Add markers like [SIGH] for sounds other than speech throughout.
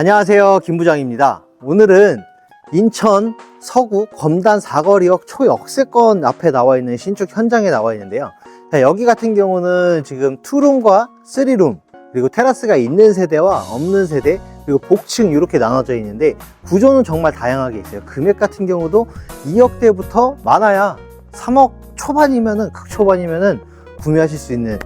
안녕하세요 김부장입니다. 오늘은 인천 서구 검단 사거리역 초역세권 앞에 나와 있는 신축 현장에 나와 있는데요. 자, 여기 같은 경우는 지금 투룸과 쓰리룸 그리고 테라스가 있는 세대와 없는 세대 그리고 복층 이렇게 나눠져 있는데 구조는 정말 다양하게 있어요. 금액 같은 경우도 2억대부터 많아야 3억 초반이면은 극초반이면은 구매하실 수 있는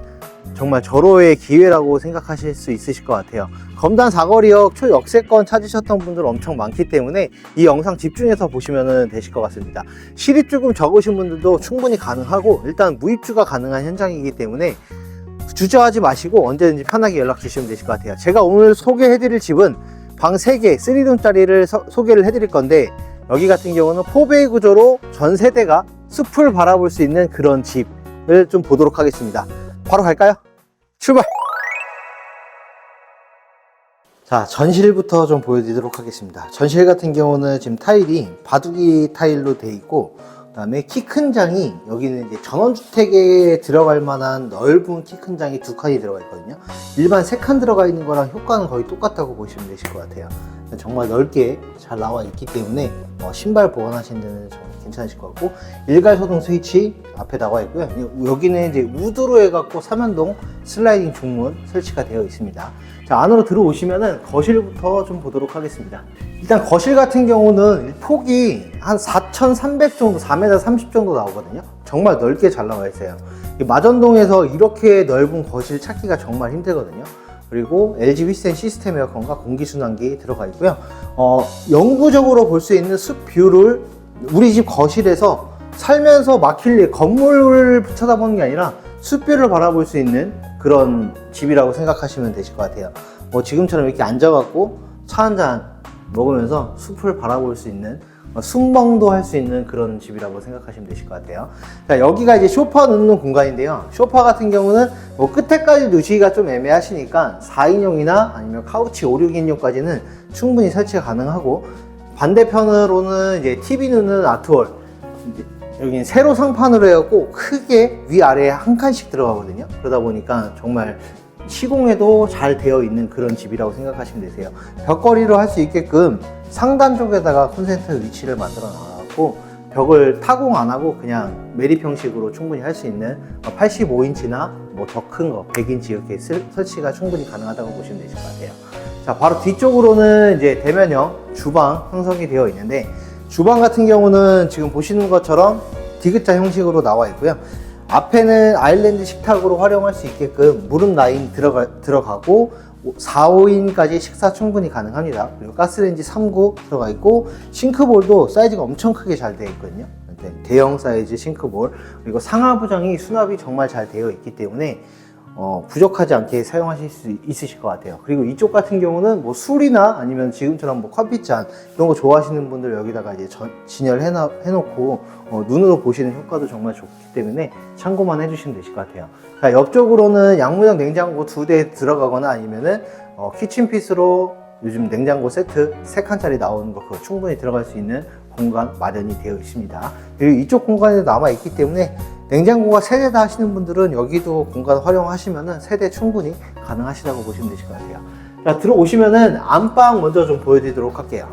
정말 절호의 기회라고 생각하실 수 있으실 것 같아요. 검단 사거리역 초역세권 찾으셨던 분들 엄청 많기 때문에 이 영상 집중해서 보시면 되실 것 같습니다. 실입 조금 적으신 분들도 충분히 가능하고 일단 무입주가 가능한 현장이기 때문에 주저하지 마시고 언제든지 편하게 연락 주시면 되실 것 같아요. 제가 오늘 소개해드릴 집은 방 3개, 3룸짜리를 소개를 해드릴 건데 여기 같은 경우는 포베이 구조로 전 세대가 숲을 바라볼 수 있는 그런 집을 좀 보도록 하겠습니다. 바로 갈까요? 출발! 자, 전실부터 좀 보여드리도록 하겠습니다. 전실 같은 경우는 지금 타일이 바둑이 타일로 되어 있고, 그 다음에 키 큰 장이, 여기는 이제 전원주택에 들어갈 만한 넓은 키 큰 장이 두 칸이 들어가 있거든요. 일반 세 칸 들어가 있는 거랑 효과는 거의 똑같다고 보시면 되실 것 같아요. 정말 넓게 잘 나와 있기 때문에 어, 신발 보관하시는 데는 정말 괜찮으실 것 같고 일괄 소등 스위치 앞에 나와 있고요. 여기는 이제 우드로 해갖고 삼연동 슬라이딩 중문 설치가 되어 있습니다. 자 안으로 들어오시면은 거실부터 좀 보도록 하겠습니다. 일단 거실 같은 경우는 폭이 한 4,300 정도 4m 30 정도 나오거든요. 정말 넓게 잘 나와 있어요. 이 마전동에서 이렇게 넓은 거실 찾기가 정말 힘들거든요. 그리고 LG 휘센 시스템 에어컨과 공기순환기 들어가 있고요. 어, 영구적으로 볼 수 있는 숲 뷰를 우리 집 거실에서 살면서 막힐 일, 건물을 쳐다보는 게 아니라 숲뷰를 바라볼 수 있는 그런 집이라고 생각하시면 되실 것 같아요. 뭐 지금처럼 이렇게 앉아갖고 차 한 잔 먹으면서 숲을 바라볼 수 있는 어, 숙멍도 할 수 있는 그런 집이라고 생각하시면 되실 것 같아요. 자, 여기가 이제 쇼파 놓는 공간인데요. 쇼파 같은 경우는 뭐 끝에까지 놓으시기가 좀 애매하시니까 4인용이나 아니면 카우치 5, 6인용까지는 충분히 설치가 가능하고 반대편으로는 이제 TV 놓는 아트월 여기는 세로 상판으로 해갖고 크게 위아래에 한 칸씩 들어가거든요. 그러다 보니까 정말 시공에도 잘 되어 있는 그런 집이라고 생각하시면 되세요. 벽걸이로 할 수 있게끔 상단 쪽에다가 콘센트 위치를 만들어 놔갖고 벽을 타공 안 하고 그냥 매립 형식으로 충분히 할 수 있는 85인치나 뭐 더 큰 거 100인치 이렇게 쓸- 설치가 충분히 가능하다고 보시면 되실 것 같아요. 자, 바로 뒤쪽으로는 이제 대면형 주방 형성이 되어 있는데 주방 같은 경우는 지금 보시는 것처럼 디귿자 형식으로 나와 있고요. 앞에는 아일랜드 식탁으로 활용할 수 있게끔 무릎 라인 들어가, 들어가고 4, 5인까지 식사 충분히 가능합니다. 그리고 가스레인지 3구 들어가 있고 싱크볼도 사이즈가 엄청 크게 잘 되어 있거든요. 네, 대형 사이즈 싱크볼 그리고 상하부장이 수납이 정말 잘 되어 있기 때문에 어, 부족하지 않게 사용하실 수 있으실 것 같아요. 그리고 이쪽 같은 경우는 뭐 술이나 아니면 지금처럼 뭐 커피잔 이런 거 좋아하시는 분들 여기다가 이제 전- 진열해 놔- 해놓고 어, 눈으로 보시는 효과도 정말 좋기 때문에 참고만 해주시면 되실 것 같아요. 자, 옆쪽으로는 양문형 냉장고 두 대 들어가거나 아니면은 어, 키친피스로 요즘 냉장고 세트 세 칸짜리 나오는 거 그거 충분히 들어갈 수 있는 공간 마련이 되어 있습니다. 그리고 이쪽 공간에도 남아 있기 때문에 냉장고가 세대다 하시는 분들은 여기도 공간 활용하시면은 세대 충분히 가능하시다고 보시면 되실 것 같아요. 자, 들어오시면은 안방 먼저 좀 보여드리도록 할게요.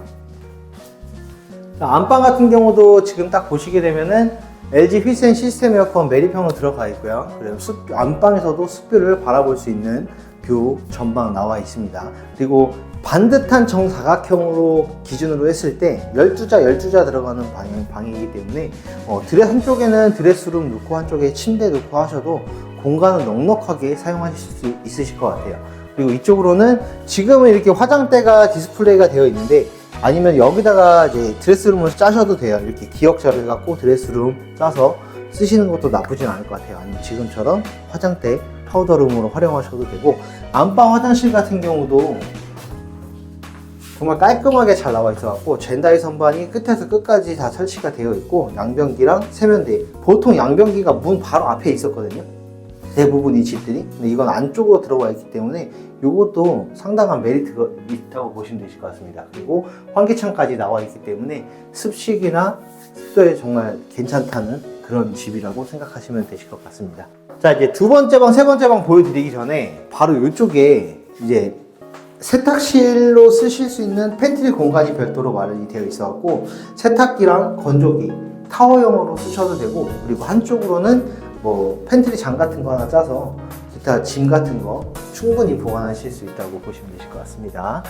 자, 안방 같은 경우도 지금 딱 보시게 되면은 LG 휘센 시스템 에어컨 매립형으로 들어가 있고요. 그리고 숲, 안방에서도 숲뷰를 바라볼 수 있는 뷰 전방 나와 있습니다. 그리고 반듯한 정사각형으로 기준으로 했을 때 12자 12자 들어가는 방, 방이기 때문에 어, 드레 한쪽에는 드레스룸 놓고 한쪽에 침대 놓고 하셔도 공간을 넉넉하게 사용하실 수 있으실 것 같아요. 그리고 이쪽으로는 지금은 이렇게 화장대가 디스플레이가 되어 있는데 아니면 여기다가 이제 드레스룸을 짜셔도 돼요. 이렇게 기역자를 갖고 드레스룸 짜서 쓰시는 것도 나쁘진 않을 것 같아요. 아니면 지금처럼 화장대 파우더룸으로 활용하셔도 되고 안방 화장실 같은 경우도 정말 깔끔하게 잘 나와 있어갖고 젠다이 선반이 끝에서 끝까지 다 설치가 되어 있고 양변기랑 세면대 보통 양변기가 문 바로 앞에 있었거든요. 대부분 이 집들이. 근데 이건 안쪽으로 들어와 있기 때문에 이것도 상당한 메리트가 있다고 보시면 되실 것 같습니다. 그리고 환기창까지 나와 있기 때문에 습식이나 습도에 정말 괜찮다는 그런 집이라고 생각하시면 되실 것 같습니다. 자 이제 두 번째 방 세 번째 방 보여드리기 전에 바로 이쪽에 이제 세탁실로 쓰실 수 있는 팬트리 공간이 별도로 마련이 되어 있어 갖고 세탁기랑 건조기 타워형으로 쓰셔도 되고 그리고 한쪽으로는 뭐 팬트리 장 같은 거 하나 짜서 기타 짐 같은 거 충분히 보관하실 수 있다고 보시면 되실 것 같습니다.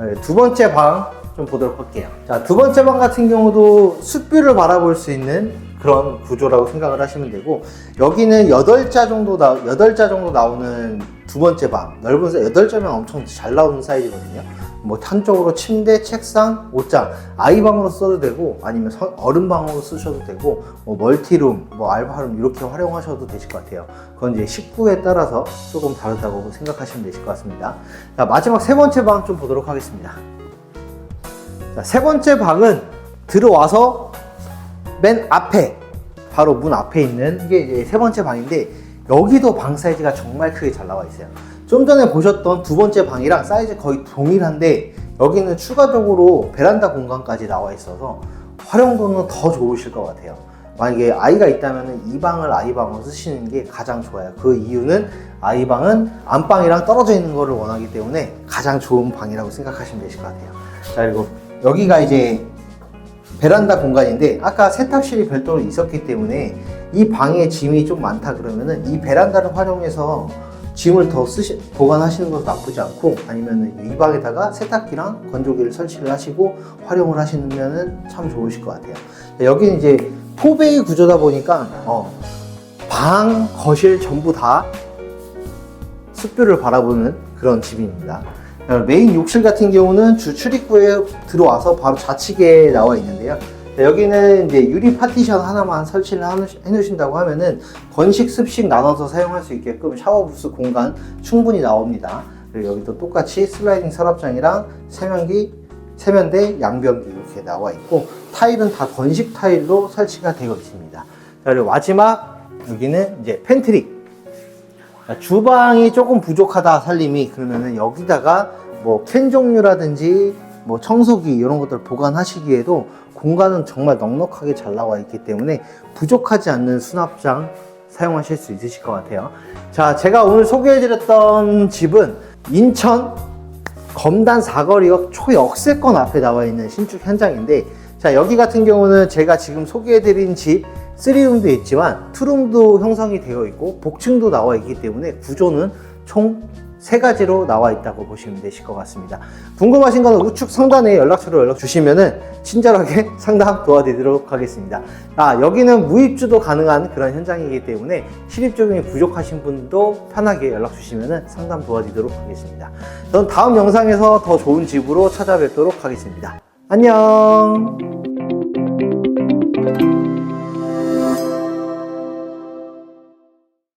네, 두 번째 방 좀 보도록 할게요. 자, 두 번째 방 같은 경우도 숲뷰를 바라볼 수 있는 그런 구조라고 생각을 하시면 되고 여기는 8자 정도 나 8자 정도 나오는 두 번째 방 넓은 사이 8자면 엄청 잘 나오는 사이즈거든요. 뭐 한쪽으로 침대, 책상, 옷장 아이 방으로 써도 되고 아니면 서- 어른 방으로 쓰셔도 되고 뭐 멀티룸, 뭐 알바룸 이렇게 활용하셔도 되실 것 같아요. 그건 이제 식구에 따라서 조금 다르다고 생각하시면 되실 것 같습니다. 자, 마지막 세 번째 방 좀 보도록 하겠습니다. 자, 세 번째 방은 들어와서 맨 앞에 바로 문 앞에 있는 이게 이제 세 번째 방인데 여기도 방 사이즈가 정말 크게 잘 나와 있어요. 좀 전에 보셨던 두 번째 방이랑 사이즈 거의 동일한데 여기는 추가적으로 베란다 공간까지 나와 있어서 활용도는 더 좋으실 것 같아요. 만약에 아이가 있다면 이 방을 아이 방으로 쓰시는 게 가장 좋아요. 그 이유는 아이 방은 안방이랑 떨어져 있는 것을 원하기 때문에 가장 좋은 방이라고 생각하시면 되실 것 같아요. 자 그리고 여기가 이제 베란다 공간인데 아까 세탁실이 별도로 있었기 때문에 이 방에 짐이 좀 많다 그러면은 이 베란다를 활용해서 짐을 더 쓰시, 보관하시는 것도 나쁘지 않고 아니면 이 방에다가 세탁기랑 건조기를 설치를 하시고 활용을 하시면은 참 좋으실 것 같아요. 여기는 이제 포베이 구조다 보니까 어, 방, 거실 전부 다 숲뷰를 바라보는 그런 집입니다. 어, 메인 욕실 같은 경우는 주 출입구에 들어와서 바로 좌측에 나와 있는데요. 자, 여기는 이제 유리 파티션 하나만 설치를 해놓으신다고 하면은 건식, 습식 나눠서 사용할 수 있게끔 샤워 부스 공간 충분히 나옵니다. 그리고 여기도 똑같이 슬라이딩 서랍장이랑 세면기, 세면대, 양변기 이렇게 나와 있고 타일은 다 건식 타일로 설치가 되어 있습니다. 자, 그리고 마지막 여기는 이제 팬트리. 자, 주방이 조금 부족하다 살림이 그러면은 여기다가 뭐 캔 종류라든지 뭐 청소기 이런 것들 보관하시기에도 공간은 정말 넉넉하게 잘 나와 있기 때문에 부족하지 않는 수납장 사용하실 수 있으실 것 같아요. 자, 제가 오늘 소개해드렸던 집은 인천 검단 사거리역 초역세권 앞에 나와 있는 신축 현장인데 자 여기 같은 경우는 제가 지금 소개해드린 집 3룸도 있지만 2룸도 형성이 되어 있고 복층도 나와 있기 때문에 구조는 총 세 가지로 나와 있다고 보시면 되실 것 같습니다. 궁금하신 거는 우측 상단에 연락처로 연락 주시면은 친절하게 [LAUGHS] 상담 도와드리도록 하겠습니다. 아, 여기는 무입주도 가능한 그런 현장이기 때문에 실입 적용이 부족하신 분도 편하게 연락 주시면은 상담 도와드리도록 하겠습니다. 전 다음 영상에서 더 좋은 집으로 찾아뵙도록 하겠습니다. 안녕!